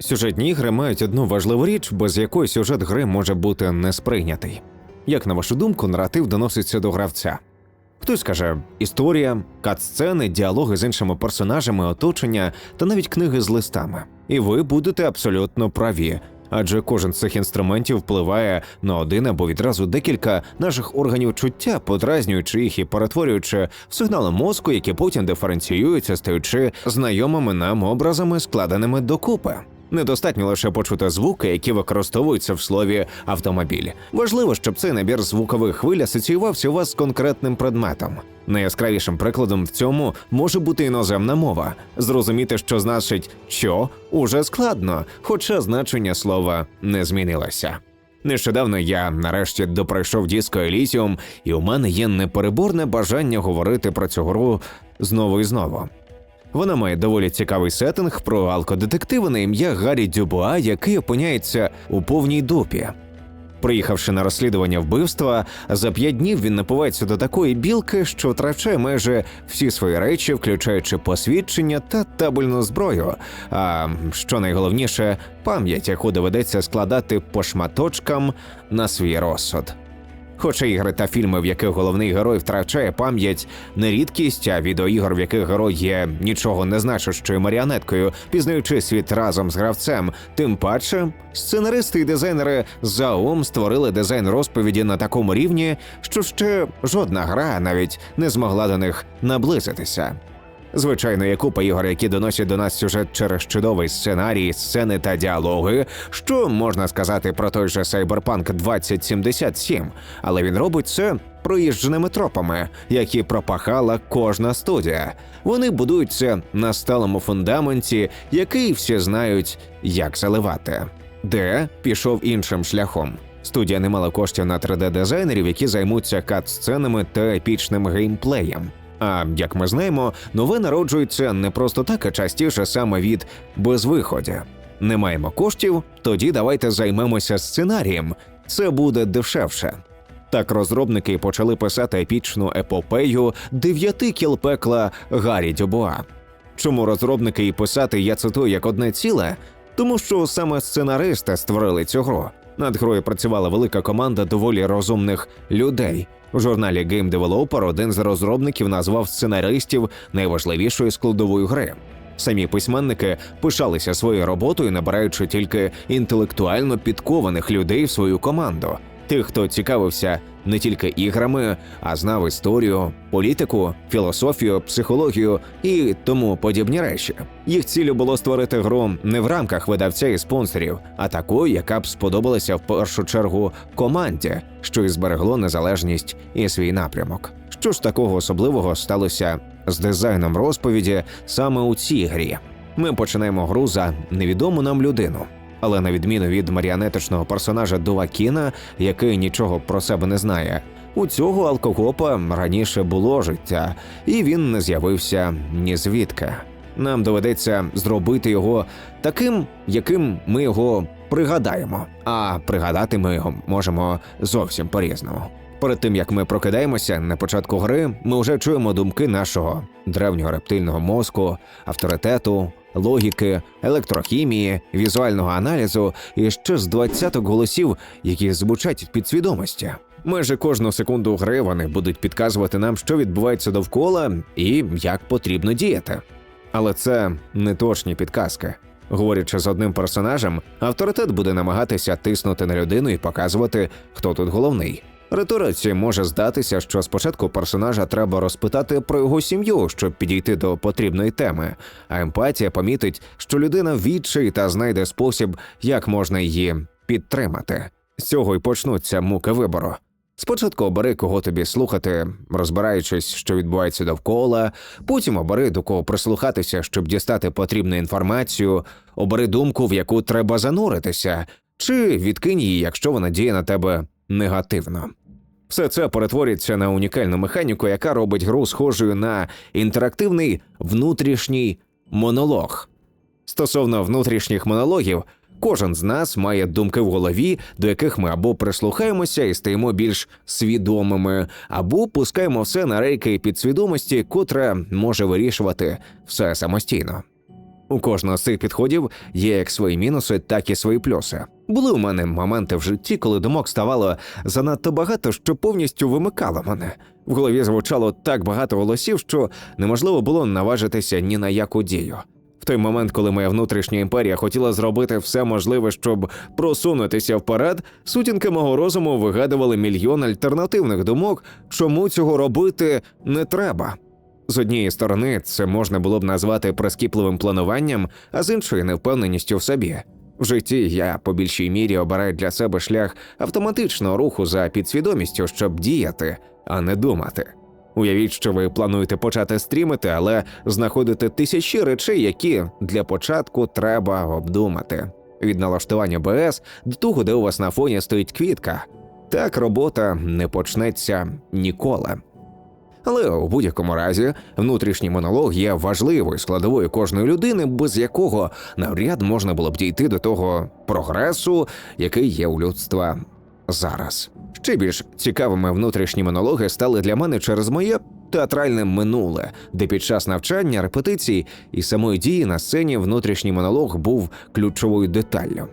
Сюжетні ігри мають одну важливу річ, без якої сюжет гри може бути не сприйнятий. Як на вашу думку, наратив доноситься до гравця? Хтось каже історія, кат-сцени, діалоги з іншими персонажами, оточення та навіть книги з листами. І ви будете абсолютно праві. Адже кожен з цих інструментів впливає на один або відразу декілька наших органів чуття, подразнюючи їх і перетворюючи в сигнали мозку, які потім диференціюються, стаючи знайомими нам образами, складеними докупи. Недостатньо лише почути звуки, які використовуються в слові автомобіль. Важливо, щоб цей набір звукових хвиль асоціювався у вас з конкретним предметом. Найяскравішим прикладом в цьому може бути іноземна мова. Зрозуміти, що значить що, уже складно, хоча значення слова не змінилося. Нещодавно я нарешті допройшов Діско Елісіум, і у мене є непереборне бажання говорити про цю гру знову і знову. Вона має доволі цікавий сеттинг про алкодетектива на ім'я Гаррі Дюбуа, який опиняється у повній дупі. Приїхавши на розслідування вбивства, за п'ять днів він напивається до такої білки, що втрачає майже всі свої речі, включаючи посвідчення та табельну зброю. А що найголовніше, пам'ять, яку доведеться складати по шматочкам на свій розсуд. Хоча ігри та фільми, в яких головний герой втрачає пам'ять, не рідкість, а відеоігор, в яких герой є нічого не значущою маріонеткою, пізнаючи світ разом з гравцем. Тим паче, сценаристи і дизайнери заом створили дизайн розповіді на такому рівні, що ще жодна гра навіть не змогла до них наблизитися. Звичайно, є купа ігор, які доносять до нас сюжет через чудовий сценарій, сцени та діалоги, що можна сказати про той же Cyberpunk 2077, але він робить це проїждженими тропами, які пропахала кожна студія. Вони будують це на сталому фундаменті, який всі знають, як заливати. Де пішов іншим шляхом. Студія не мала коштів на 3D-дизайнерів, які займуться кат-сценами та епічним геймплеєм. А як ми знаємо, нове народжується не просто так, а частіше саме від безвиходя. Не маємо коштів, тоді давайте займемося сценарієм. Це буде дешевше. Так розробники почали писати епічну епопею дев'яти кіл пекла Гаррі Дюбуа. Чому розробники і писати я цитую як одне ціле? Тому що саме сценаристи створили цю гру. Над грою працювала велика команда доволі розумних людей. У журналі Game Developer один з розробників назвав сценаристів найважливішою складовою гри. Самі письменники пишалися своєю роботою, набираючи тільки інтелектуально підкованих людей в свою команду, тих, хто цікавився не тільки іграми, а знав історію, політику, філософію, психологію і тому подібні речі. Їх ціллю було створити гру не в рамках видавця і спонсорів, а такою, яка б сподобалася в першу чергу команді, що і зберегло незалежність і свій напрямок. Що ж такого особливого сталося з дизайном розповіді саме у цій грі? Ми починаємо гру за невідому нам людину. Але на відміну від маріонеточного персонажа Дувакіна, який нічого про себе не знає, у цього алкогопа раніше було життя, і він не з'явився ні звідки. Нам доведеться зробити його таким, яким ми його пригадаємо. А пригадати ми його можемо зовсім по-різному. Перед тим як ми прокидаємося на початку гри, ми вже чуємо думки нашого древнього рептильного мозку, авторитету, логіки, електрохімії, візуального аналізу і ще з двадцяток голосів, які звучать в підсвідомості. Майже кожну секунду гри вони будуть підказувати нам, що відбувається довкола і як потрібно діяти. Але це не точні підказки. Говорячи з одним персонажем, авторитет буде намагатися тиснути на людину і показувати, хто тут головний. Риториці може здатися, що спочатку персонажа треба розпитати про його сім'ю, щоб підійти до потрібної теми, а емпатія помітить, що людина відчай та знайде спосіб, як можна її підтримати. З цього й почнуться муки вибору. Спочатку обери, кого тобі слухати, розбираючись, що відбувається довкола, потім обери до кого прислухатися, щоб дістати потрібну інформацію, обери думку, в яку треба зануритися, чи відкинь її, якщо вона діє на тебе негативно. Все це перетворюється на унікальну механіку, яка робить гру схожою на інтерактивний внутрішній монолог. Стосовно внутрішніх монологів, кожен з нас має думки в голові, до яких ми або прислухаємося і стаємо більш свідомими, або пускаємо все на рейки підсвідомості, котра може вирішувати все самостійно. У кожного з цих підходів є як свої мінуси, так і свої плюси. Були у мене моменти в житті, коли думок ставало занадто багато, що повністю вимикало мене. В голові звучало так багато голосів, що неможливо було наважитися ні на яку дію. В той момент, коли моя внутрішня імперія хотіла зробити все можливе, щоб просунутися вперед, сутінки мого розуму вигадували мільйон альтернативних думок, чому цього робити не треба. З однієї сторони, це можна було б назвати прискіпливим плануванням, а з іншої невпевненістю в собі. В житті я по більшій мірі обираю для себе шлях автоматичного руху за підсвідомістю, щоб діяти, а не думати. Уявіть, що ви плануєте почати стрімити, але знаходите тисячі речей, які для початку треба обдумати. Від налаштування БС до того, де у вас на фоні стоїть квітка. Так робота не почнеться ніколи. Але у будь-якому разі внутрішній монолог є важливою складовою кожної людини, без якого навряд можна було б дійти до того прогресу, який є у людства зараз. Ще більш цікавими внутрішні монологи стали для мене через моє театральне минуле, де під час навчання, репетицій і самої дії на сцені внутрішній монолог був ключовою деталлю.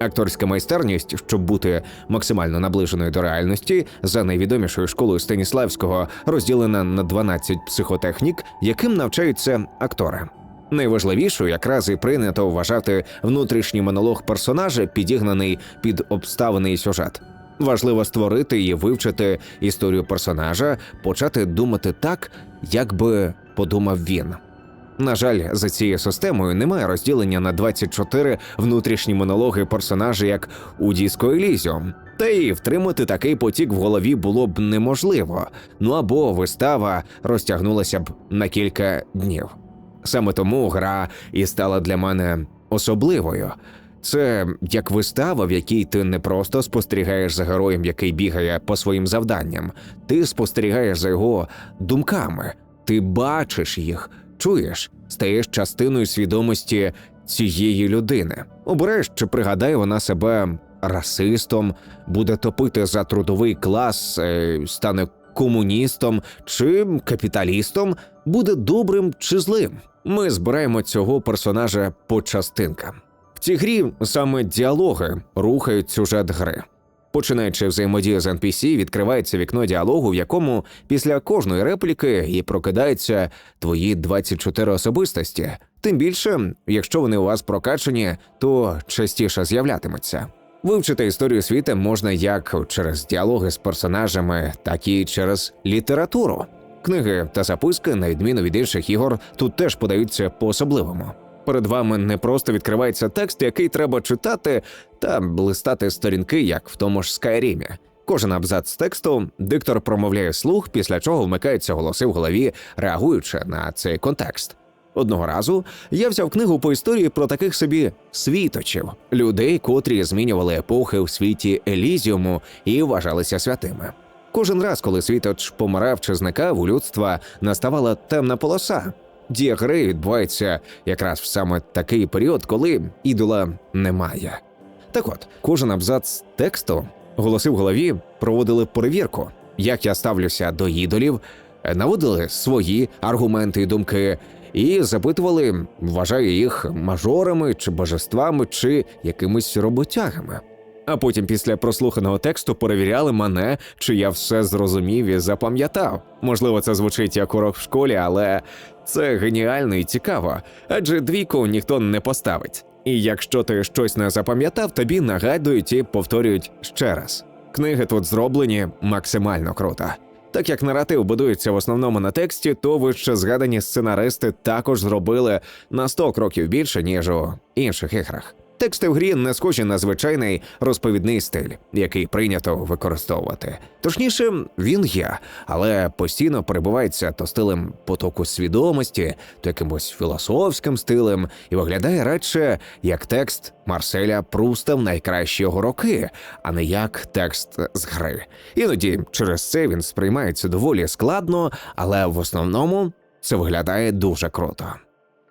Акторська майстерність, щоб бути максимально наближеною до реальності, за найвідомішою школою Станіславського, розділена на 12 психотехнік, яким навчаються актори. Найважливішою якраз і прийнято вважати внутрішній монолог персонажа, підігнаний під обставини і сюжет. Важливо створити і вивчити історію персонажа, почати думати так, як би подумав він. На жаль, за цією системою немає розділення на 24 внутрішні монологи персонажа, як у Діско Елізіум. Та й втримати такий потік в голові було б неможливо. Ну або вистава розтягнулася б на кілька днів. Саме тому гра і стала для мене особливою. Це як вистава, в якій ти не просто спостерігаєш за героєм, який бігає по своїм завданням, ти спостерігаєш за його думками, ти бачиш їх, чуєш, стаєш частиною свідомості цієї людини. Обереш, чи пригадає вона себе расистом, буде топити за трудовий клас, е, стане комуністом чи капіталістом, буде добрим чи злим. Ми збираємо цього персонажа по частинкам. В цій грі саме діалоги рухають сюжет гри. Починаючи взаємодію з NPC, відкривається вікно діалогу, в якому після кожної репліки і прокидаються твої 24 особистості. Тим більше, якщо вони у вас прокачані, то частіше з'являтимуться. Вивчити історію світу можна як через діалоги з персонажами, так і через літературу. Книги та записки, на відміну від інших ігор, тут теж подаються по-особливому. Перед вами не просто відкривається текст, який треба читати та листати сторінки, як в тому ж Скайрімі. Кожен абзац тексту диктор промовляє слух, після чого вмикаються голоси в голові, реагуючи на цей контекст. Одного разу я взяв книгу по історії про таких собі світочів, людей, котрі змінювали епохи в світі Елізіуму і вважалися святими. Кожен раз, коли світоч помирав чи зникав, у людства наставала темна полоса. Дія гри відбувається якраз в саме такий період, коли ідола немає. Так от, кожен абзац тексту голоси в голові проводили перевірку, як я ставлюся до ідолів, наводили свої аргументи і думки, і запитували, вважаю їх мажорами чи божествами, чи якимись роботягами. А потім, після прослуханого тексту, перевіряли мене, чи я все зрозумів і запам'ятав. Можливо, це звучить як урок в школі, але це геніально і цікаво, адже двійку ніхто не поставить. І якщо ти щось не запам'ятав, тобі нагадують і повторюють ще раз. Книги тут зроблені максимально круто. Так як наратив будується в основному на тексті, то вище згадані сценаристи також зробили на 100 кроків більше, ніж у інших іграх. Тексти в грі не схожі на звичайний розповідний стиль, який прийнято використовувати. Точніше, він є, але постійно перебувається то стилем потоку свідомості, то якимось філософським стилем, і виглядає радше як текст Марселя Пруста в найкращі його роки, а не як текст з гри. Іноді через це він сприймається доволі складно, але в основному це виглядає дуже круто.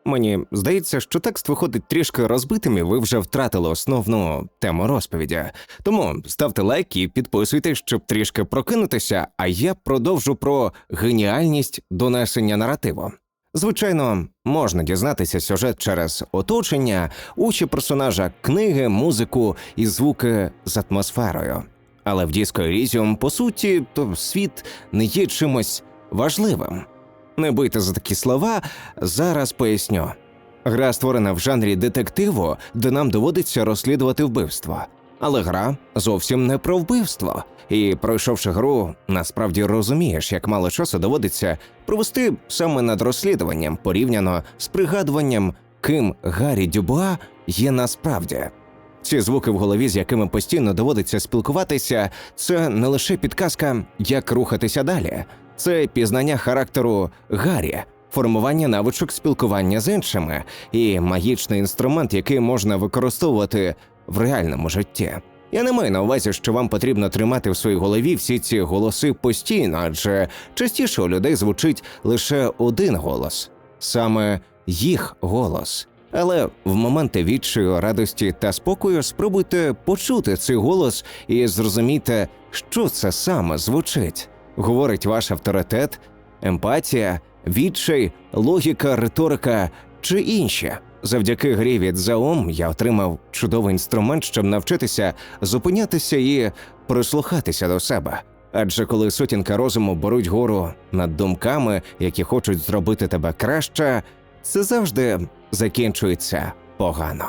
Мені здається, що текст виходить трішки розбитим, і ви вже втратили основну тему розповіді. Тому ставте лайк і підписуйтесь, щоб трішки прокинутися. А я продовжу про геніальність донесення наративу. Звичайно, можна дізнатися сюжет через оточення, очі персонажа, книги, музику і звуки з атмосферою. Але в Disco Elysium, по суті, то світ не є чимось важливим. Не бийте за такі слова, зараз поясню. Гра створена в жанрі детективу, де нам доводиться розслідувати вбивство. Але гра зовсім не про вбивство. І пройшовши гру, насправді розумієш, як мало часу доводиться провести саме над розслідуванням порівняно з пригадуванням, ким Гаррі Дюбуа є насправді. Ці звуки в голові, з якими постійно доводиться спілкуватися, це не лише підказка, як рухатися далі, це пізнання характеру Гаррі, формування навичок спілкування з іншими і магічний інструмент, який можна використовувати в реальному житті. Я не маю на увазі, що вам потрібно тримати в своїй голові всі ці голоси постійно, адже частіше у людей звучить лише один голос, саме їх голос. Але в моменти відчаю, радості та спокою спробуйте почути цей голос і зрозумійте, що це саме звучить. Говорить ваш авторитет, емпатія, відчай, логіка, риторика чи інші. Завдяки грі від Заом я отримав чудовий інструмент, щоб навчитися зупинятися і прислухатися до себе. Адже коли сутінка розуму беруть гору над думками, які хочуть зробити тебе краще, це завжди закінчується погано.